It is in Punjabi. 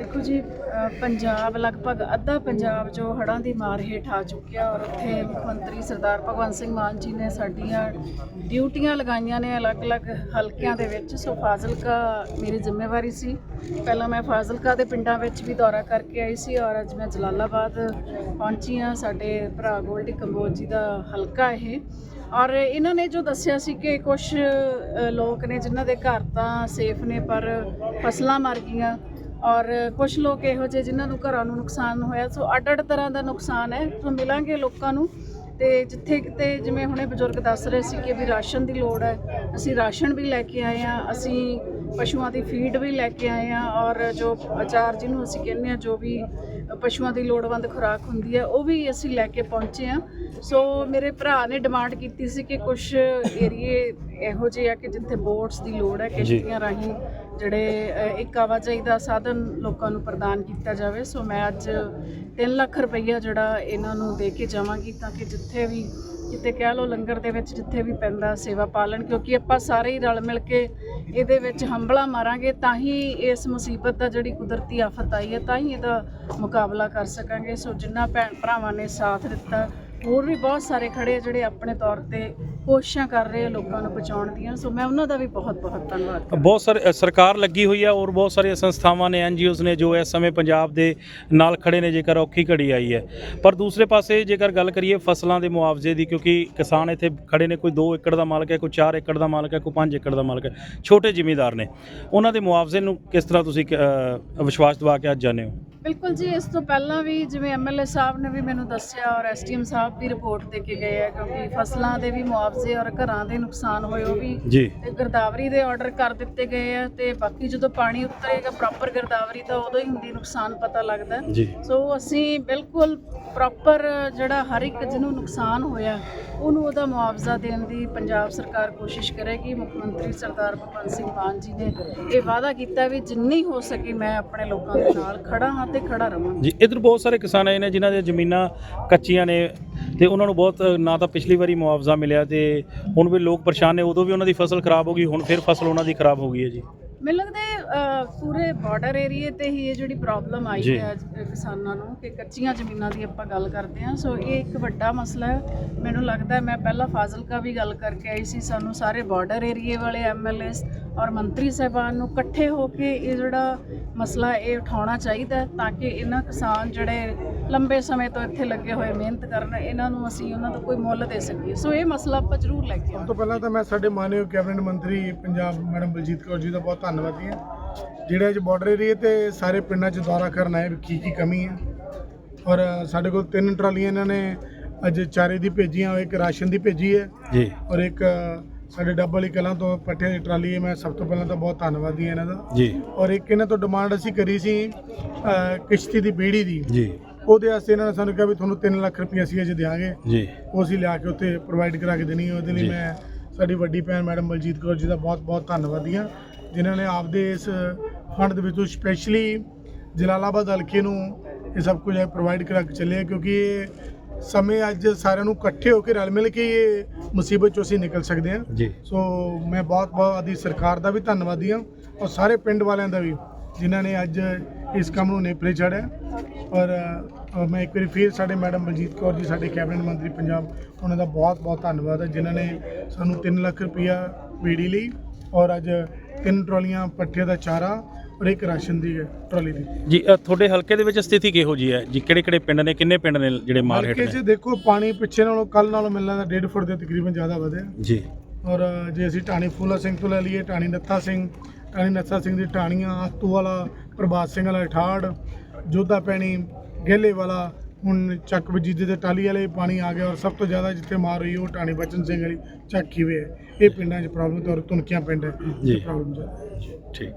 ਦੇਖੋ ਜੀ ਪੰਜਾਬ ਲਗਭਗ ਅੱਧਾ ਪੰਜਾਬ ਜੋ ਹੜ੍ਹਾਂ ਦੀ ਮਾਰ ਹੇਠ ਆ ਚੁੱਕਿਆ ਔਰ ਉੱਥੇ ਮੁੱਖ ਮੰਤਰੀ ਸਰਦਾਰ ਭਗਵੰਤ ਸਿੰਘ ਮਾਨ ਜੀ ਨੇ ਸਾਡੀਆਂ ਡਿਊਟੀਆਂ ਲਗਾਈਆਂ ਨੇ ਅਲੱਗ-ਅਲੱਗ ਹਲਕਿਆਂ ਦੇ ਵਿੱਚ। ਸੋ ਫਾਜ਼ਿਲਕਾ ਮੇਰੀ ਜ਼ਿੰਮੇਵਾਰੀ ਸੀ। ਪਹਿਲਾਂ ਮੈਂ ਫਾਜ਼ਿਲਕਾ ਦੇ ਪਿੰਡਾਂ ਵਿੱਚ ਵੀ ਦੌਰਾ ਕਰਕੇ ਆਈ ਸੀ ਔਰ ਅੱਜ ਮੈਂ ਜਲਾਲਾਬਾਦ ਪਹੁੰਚੀ ਹਾਂ। ਸਾਡੇ ਭਰਾ ਗੋਲਡੀ ਕੰਬੋਜ ਜੀ ਦਾ ਹਲਕਾ ਇਹ। ਔਰ ਇਹਨਾਂ ਨੇ ਜੋ ਦੱਸਿਆ ਸੀ ਕਿ ਕੁਝ ਲੋਕ ਨੇ ਜਿਨ੍ਹਾਂ ਦੇ ਘਰ ਤਾਂ ਸੇਫ ਨੇ ਪਰ ਫਸਲਾਂ ਮਰ ਗਈਆਂ। ਔਰ ਕੁਝ ਲੋਕ ਇਹੋ ਜਿਹੇ ਜਿਨ੍ਹਾਂ ਨੂੰ ਘਰਾਂ ਨੂੰ ਨੁਕਸਾਨ ਹੋਇਆ ਸੋ ਅੱਡ ਅੱਡ ਤਰ੍ਹਾਂ ਦਾ ਨੁਕਸਾਨ ਹੈ। ਸੋ ਮਿਲਾਂਗੇ ਲੋਕਾਂ ਨੂੰ ਤੇ ਜਿੱਥੇ ਕਿਤੇ ਜਿਵੇਂ ਹੁਣੇ ਬਜ਼ੁਰਗ ਦੱਸ ਰਹੇ ਸੀ ਕਿ ਵੀ ਰਾਸ਼ਨ ਦੀ ਲੋੜ ਹੈ ਅਸੀਂ ਰਾਸ਼ਨ ਵੀ ਲੈ ਕੇ ਆਏ ਆ ਅਸੀਂ ਪਸ਼ੂਆਂ ਦੀ ਫੀਡ ਵੀ ਲੈ ਕੇ ਆਏ ਆ ਔਰ ਜੋ ਅਚਾਰ ਜਿਹਨੂੰ ਅਸੀਂ ਕਹਿੰਦੇ ਆ ਜੋ ਵੀ ਪਸ਼ੂਆਂ ਦੀ ਲੋੜਵੰਦ ਖੁਰਾਕ ਹੁੰਦੀ ਹੈ ਉਹ ਵੀ ਅਸੀਂ ਲੈ ਕੇ ਪਹੁੰਚੇ ਆ ਸੋ ਮੇਰੇ ਭਰਾ ਨੇ ਡਿਮਾਂਡ ਕੀਤੀ ਸੀ ਕਿ ਕੁਝ ਏਰੀਏ ਇਹੋ ਜਿਹੇ ਆ ਕਿ ਜਿੱਥੇ ਬੋਟਸ ਦੀ ਲੋੜ ਹੈ ਕਿਸ਼ਤੀਆਂ ਰਾਹੀਂ ਜਿਹੜੇ ਅ, ਇੱਕ ਆਵਾਜਾਈ ਦਾ ਸਾਧਨ ਲੋਕਾਂ ਨੂੰ ਪ੍ਰਦਾਨ ਕੀਤਾ ਜਾਵੇ। ਸੋ ਮੈਂ ਅੱਜ 3 ਲੱਖ ਰੁਪਈਆ ਜਿਹੜਾ ਇਹਨਾਂ ਨੂੰ ਦੇ ਕੇ ਜਾਵਾਂਗੀ ਤਾਂ ਕਿ ਜਿੱਥੇ ਵੀ ਕਿਤੇ ਕਹਿ ਲਓ ਲੰਗਰ ਦੇ ਵਿੱਚ ਜਿੱਥੇ ਵੀ ਪੈਂਦਾ ਸੇਵਾ ਪਾਲਣ ਕਿਉਂਕਿ ਆਪਾਂ ਸਾਰੇ ਹੀ ਰਲ ਮਿਲ ਕੇ ਇਹਦੇ ਵਿੱਚ ਹੰਬਲਾ ਮਾਰਾਂਗੇ ਤਾਂ ਹੀ ਇਸ ਮੁਸੀਬਤ ਦਾ ਜਿਹੜੀ ਕੁਦਰਤੀ ਆਫਤ ਆਈ ਹੈ ਤਾਂ ਹੀ ਇਹਦਾ ਮੁਕਾਬਲਾ ਕਰ ਸਕਾਂਗੇ। ਸੋ ਜਿੰਨਾ ਭੈਣ ਭਰਾਵਾਂ ਨੇ ਸਾਥ ਦਿੱਤਾ ਹੋਰ ਵੀ ਬਹੁਤ ਸਾਰੇ ਖੜੇ ਆ ਜਿਹੜੇ ਆਪਣੇ ਤੌਰ ਤੇ ਕੋਸ਼ਿਸ਼ਾਂ ਕਰ ਰਹੇ ਆ ਲੋਕਾਂ ਨੂੰ ਬਚਾਉਣ ਦੀਆਂ। ਸੋ ਮੈਂ ਉਹਨਾਂ ਦਾ ਵੀ ਬਹੁਤ ਬਹੁਤ ਧੰਨਵਾਦ ਕਰਦੀ ਬਹੁਤ ਸਾਰੇ ਸਰਕਾਰ ਲੱਗੀ ਹੋਈ ਹੈ ਔਰ ਬਹੁਤ ਸਾਰੀਆਂ ਸੰਸਥਾਵਾਂ ਨੇ ਐਨਜੀਓਜ਼ ਨੇ ਜੋ ਇਸ ਸਮੇਂ ਪੰਜਾਬ ਦੇ ਨਾਲ ਖੜੇ ਨੇ, ਜੇਕਰ ਔਖੀ ਘੜੀ ਆਈ ਹੈ। ਪਰ ਦੂਸਰੇ ਪਾਸੇ ਜੇਕਰ ਗੱਲ ਕਰੀਏ ਫਸਲਾਂ ਦੇ ਮੁਆਵਜ਼ੇ ਦੀ, ਕਿਉਂਕਿ ਕਿਸਾਨ ਇੱਥੇ ਖੜੇ ਨੇ, ਕੋਈ 2 ਏਕੜ ਦਾ ਮਾਲਕ ਹੈ, ਕੋਈ 4 ਏਕੜ ਦਾ ਮਾਲਕ ਹੈ, ਕੋਈ 5 ਏਕੜ ਦਾ ਮਾਲਕ ਹੈ, ਛੋਟੇ ਜ਼ਿਮੀਂਦਾਰ ਨੇ। ਉਹਨਾਂ ਦੇ ਮੁਆਵਜ਼ੇ ਨੂੰ ਕਿਸ ਤਰ੍ਹਾਂ ਤੁਸੀਂ ਵਿਸ਼ਵਾਸ ਦਿਵਾ ਕੇ ਅੱਜ ਜਾਣੇ ਹੋ? ਬਿਲਕੁਲ ਜੀ ਇਸ ਤੋਂ ਪਹਿਲਾਂ ਵੀ ਜਿਵੇਂ ਐਮਐਲਏ ਸਾਹਿਬ ਨੇ ਵੀ ਮੈਨੂੰ ਦੱਸਿਆ ਔਰ ਐਸਟੀਐਮ ਸਾਹਿਬ ਵੀ ਰਿਪੋਰਟ ਦੇ ਕੇ ਗਏ ਆ ਕਿਉਂਕਿ ਫਸਲਾਂ ਦੇ ਵੀ ਮੁਆਵਜ਼ੇ ਔਰ ਘਰਾਂ ਦੇ ਨੁਕਸਾਨ ਹੋਏ ਉਹ ਵੀ ਜੀ। ਤੇ ਗਿਰਦਾਵਰੀ ਦੇ ਆਰਡਰ ਕਰ ਦਿੱਤੇ ਗਏ ਆ ਤੇ ਬਾਕੀ ਜਦੋਂ ਪਾਣੀ ਉਤਰੇਗਾ ਪ੍ਰੋਪਰ ਗਿਰਦਾਵਰੀ ਤਾਂ ਉਦੋਂ ਹੀ ਹੁੰਦੀ ਨੁਕਸਾਨ ਪਤਾ ਲੱਗਦਾ। ਸੋ ਅਸੀਂ ਬਿਲਕੁਲ ਪ੍ਰੋਪਰ ਜਿਹੜਾ ਹਰ ਇੱਕ ਜਿਹਨੂੰ ਨੁਕਸਾਨ ਹੋਇਆ ਉਹਨੂੰ ਉਹਦਾ ਮੁਆਵਜ਼ਾ ਦੇਣ ਦੀ ਪੰਜਾਬ ਸਰਕਾਰ ਕੋਸ਼ਿਸ਼ ਕਰੇਗੀ। ਮੁੱਖ ਮੰਤਰੀ ਸਰਦਾਰ ਭਗਵੰਤ ਸਿੰਘ ਮਾਨ ਜੀ ਨੇ ਇਹ ਵਾਅਦਾ ਕੀਤਾ ਵੀ ਜਿੰਨੀ ਹੋ ਸਕੇ ਮੈਂ ਆਪਣੇ ਲੋਕਾਂ ਦੇ ਨਾਲ ਖੜਾ ਹਾਂ ਤੇ ਖੜਾ ਰਵਾਂਗਾ ਜੀ ਇਧਰ ਬਹੁਤ ਸਾਰੇ ਕਿਸਾਨ ਆਏ ਨੇ ਜਿਨ੍ਹਾਂ ਦੀਆਂ ਜ਼ਮੀਨਾਂ ਕੱਚੀਆਂ ਨੇ ਤੇ ਉਹਨਾਂ ਨੂੰ ਬਹੁਤ ਨਾ ਤਾਂ ਪਿਛਲੀ ਵਾਰੀ ਮੁਆਵਜ਼ਾ ਮਿਲਿਆ ਤੇ ਹੁਣ ਵੀ ਲੋਕ ਪਰੇਸ਼ਾਨ ਨੇ ਉਦੋਂ ਵੀ ਉਹਨਾਂ ਦੀ ਫਸਲ ਖਰਾਬ ਹੋ ਗਈ ਹੁਣ ਫਿਰ ਫਸਲ ਉਹਨਾਂ ਦੀ ਖਰਾਬ ਹੋ ਗਈ ਹੈ ਜੀ। ਮੈਨੂੰ ਲੱਗਦਾ ਹੈ, ਅਹ, ਪੂਰੇ ਬਾਰਡਰ ਏਰੀਏ ਤੇ ਹੀ ਇਹ ਜਿਹੜੀ ਪ੍ਰੋਬਲਮ ਆਈ ਜੀ। ਹੈ ਅੱਜ ਕਿਸਾਨਾਂ ਨੂੰ ਕਿ ਕੱਚੀਆਂ ਜ਼ਮੀਨਾਂ ਦੀ ਆਪਾਂ ਗੱਲ ਕਰਦੇ ਹਾਂ। ਸੋ ਇਹ ਇੱਕ ਵੱਡਾ ਮਸਲਾ ਹੈ। ਮੈਨੂੰ ਲੱਗਦਾ ਹੈ ਮੈਂ ਪਹਿਲਾਂ ਫਾਜ਼ਿਲਕਾ ਵੀ ਗੱਲ ਕਰਕੇ ਆਈ ਸੀ ਸਾਨੂੰ ਸਾਰੇ ਬਾਰਡਰ ਏਰੀਏ ਵਾਲੇ ਐਮਐਲਏਸ ਔਰ ਮੰਤਰੀ ਸਾਹਿਬਾਨ ਨੂੰ ਇਕੱਠੇ ਹੋ ਕੇ ਇਹ ਜਿਹੜਾ ਮਸਲਾ ਇਹ ਉਠਾਉਣਾ ਚਾਹੀਦਾ ਹੈ ਤਾਂ ਕਿ ਇਹਨਾਂ ਕਿਸਾਨ ਜਿਹੜੇ ਲੰਬੇ ਸਮੇਂ ਤੋਂ ਇੱਥੇ ਲੱਗੇ ਹੋਏ ਮਿਹਨਤ ਕਰਨ ਇਹਨਾਂ ਨੂੰ ਅਸੀਂ ਉਹਨਾਂ ਦਾ ਕੋਈ ਮੁੱਲ ਦੇ ਸਕੀਏ। ਸੋ ਇਹ ਮਸਲਾ ਆਪਾਂ ਜ਼ਰੂਰ ਲੈ ਕੇ ਸਭ ਆਵਾਂਗੇ। ਤੋਂ ਪਹਿਲਾਂ ਤਾਂ ਮੈਂ ਸਾਡੇ ਮਾਨਯੋਗ ਕੈਬਨਿਟ ਮੰਤਰੀ ਪੰਜਾਬ ਮੈਡਮ ਬਲਜੀਤ ਕੌਰ ਜੀ ਦਾ ਬਹੁਤ ਧੰਨਵਾਦੀ ਹਾਂ। ਜਿਹੜੇ ਅੱਜ ਬਾਰਡਰ ਏਰੀਏ ਤੇ ਸਾਰੇ ਪਿੰਡਾਂ 'ਚ ਦੌਰਾ ਕਰਨ ਆਏ ਕੀ ਕੀ ਕਮੀ ਹੈ। ਔਰ ਸਾਡੇ ਕੋਲ ਤਿੰਨ ਟਰਾਲੀਆਂ ਇਹਨਾਂ ਨੇ ਅੱਜ ਚਾਰੇ ਦੀ ਭੇਜੀਆਂ ਇੱਕ ਰਾਸ਼ਨ ਦੀ ਭੇਜੀ ਹੈ ਜੀ। ਔਰ ਇੱਕ ਸਾਡੇ ਡੱਬ ਵਾਲੀ ਕਲਾਂ ਤੋਂ ਪੱਠਿਆਂ ਦੀ ਟਰਾਲੀ ਹੈ। ਮੈਂ ਸਭ ਤੋਂ ਪਹਿਲਾਂ ਤਾਂ ਬਹੁਤ ਧੰਨਵਾਦੀ ਹਾਂ ਇਹਨਾਂ ਦਾ। ਜੀ। ਔਰ ਇੱਕ ਇਹਨਾਂ ਤੋਂ ਡਿਮਾਂਡ ਅਸੀਂ ਕਰੀ ਸੀ ਕਿਸ਼ਤੀ ਦੀ ਬੇੜੀ ਦੀ। ਜੀ। ਉਹਦੇ ਵਾਸਤੇ ਇਹਨਾਂ ਨੇ ਸਾਨੂੰ ਕਿਹਾ ਵੀ ਤੁਹਾਨੂੰ 3 ਲੱਖ ਰੁਪਏ ਅਸੀਂ ਅੱਜ ਦਿਆਂਗੇ। ਜੀ। ਉਹ ਅਸੀਂ ਲਿਆ ਕੇ ਉੱਥੇ ਪ੍ਰੋਵਾਈਡ ਕਰਾ ਕੇ ਦੇਣੀ ਹੈ। ਉਹਦੇ ਲਈ ਜੀ। ਮੈਂ ਸਾਡੀ ਵੱਡੀ ਭੈਣ ਮੈਡਮ ਬਲਜੀਤ ਕੌਰ ਜੀ ਦਾ ਬਹੁਤ ਬਹੁਤ ਧੰਨਵਾਦੀ ਹਾਂ। ਜਿਨ੍ਹਾਂ ਨੇ ਆਪਦੇ ਇਸ ਫੰਡ ਦੇ ਵਿੱਚੋਂ ਸਪੈਸ਼ਲੀ ਜਲਾਲਾਬਾਦ ਹਲਕੇ ਨੂੰ ਇਹ ਸਭ ਕੁਝ ਪ੍ਰੋਵਾਈਡ ਕਰਾ ਕੇ ਚੱਲੇ ਆ। ਕਿਉਂਕਿ ਇਹ ਸਮੇਂ ਅੱਜ ਸਾਰਿਆਂ ਨੂੰ ਇਕੱਠੇ ਹੋ ਕੇ ਰਲ ਮਿਲ ਕੇ ਇਹ ਮੁਸੀਬਤ ਚੋਂ ਅਸੀਂ ਨਿਕਲ ਸਕਦੇ ਹਾਂ। ਜੀ। ਸੋ ਮੈਂ ਬਹੁਤ ਬਹੁਤ ਆਦੀ ਸਰਕਾਰ ਦਾ ਵੀ ਧੰਨਵਾਦੀ ਹਾਂ ਔਰ ਸਾਰੇ ਪਿੰਡ ਵਾਲਿਆਂ ਦਾ ਵੀ ਜਿਨ੍ਹਾਂ ਨੇ ਅੱਜ ਇਸ ਕੰਮ ਨੂੰ ਨੇਪਰੇ ਚਾੜਿਆ ਔਰ ਅ, ਮੈਂ ਇੱਕ ਵਾਰੀ ਫਿਰ ਸਾਡੇ ਮੈਡਮ ਬਲਜੀਤ ਕੌਰ ਜੀ ਸਾਡੇ ਕੈਬਨਿਟ ਮੰਤਰੀ ਪੰਜਾਬ ਉਹਨਾਂ ਦਾ ਬਹੁਤ ਬਹੁਤ ਧੰਨਵਾਦ ਹੈ ਜਿਨ੍ਹਾਂ ਨੇ ਸਾਨੂੰ 3 ਲੱਖ ਰੁਪਇਆ ਬੀੜੀ ਲਈ ਔਰ ਅੱਜ ਤਿੰਨ ਟਰਾਲੀਆਂ ਪੱਠੇ ਦਾ ਚਾਰਾ ਔਰ ਇੱਕ ਰਾਸ਼ਨ ਦੀ ਟਰਾਲੀ ਦੀ। ਜੀ ਅ, ਤੁਹਾਡੇ ਹਲਕੇ ਦੇ ਵਿੱਚ ਸਥਿਤੀ ਕਿਹੋ ਜੀ ਹੈ? ਜੀ ਕਿਹੜੇ ਕਿਹੜੇ ਪਿੰਡ ਨੇ ਕਿੰਨੇ ਪਿੰਡ ਨੇ ਜਿਹੜੇ ਮਾਰ ਹੇਠ ਹਲਕੇ 'ਚ ਨੇ ਦੇਖੋ ਪਾਣੀ ਪਿੱਛੇ ਨਾਲੋਂ ਕੱਲ ਨਾਲੋਂ ਮਿਲਣਾ ਦਾ 1.5 ਫੁੱਟ ਦੇ ਤਕਰੀਬਨ ਜ਼ਿਆਦਾ ਵਧਿਆ। ਜੀ। ਔਰ ਜੇ ਅਸੀਂ ਟਾਣੀ ਫੂਲਾ ਸਿੰਘ ਤੋਂ ਲੈ ਲਈਏ ਟਾਣੀ ਨੱਥਾ ਸਿੰਘ ਟਾਣੀ ਨੱਥਾ ਸਿੰਘ ਦੀ ਟਾਣੀਆਂ ਆਤੂ ਵਾਲਾ ਪ੍ਰਭਾਤ ਸਿੰਘ ਵਾਲਾ ਠਾੜ ਜੋਧਾ ਪੈਣੀ ਗੇਲੇ ਵਾਲਾ ਹੁਣ ਚੱਕ ਵਜੀਦੇ ਤੇ ਟਾਲੀ ਵਾਲੇ ਪਾਣੀ ਆ ਗਿਆ ਔਰ ਸਭ ਤੋਂ ਜ਼ਿਆਦਾ ਜਿੱਥੇ ਮਾਰ ਹੋਈ ਉਹ ਟਾਣੀ ਬਚਨ ਸਿੰਘ ਵਾਲੀ ਚੱਕੀ ਵੇ ਹੈ। ਇਹ ਪਿੰਡਾਂ 'ਚ ਪ੍ਰੋਬਲਮ ਤੇ ਔਰ ਤੁਨਕੀਆਂ ਪਿੰਡ ਹੈ ਜੀ। ਪ੍ਰੋਬਲਮ ਜ਼ਿਆਦਾ ਠੀਕ।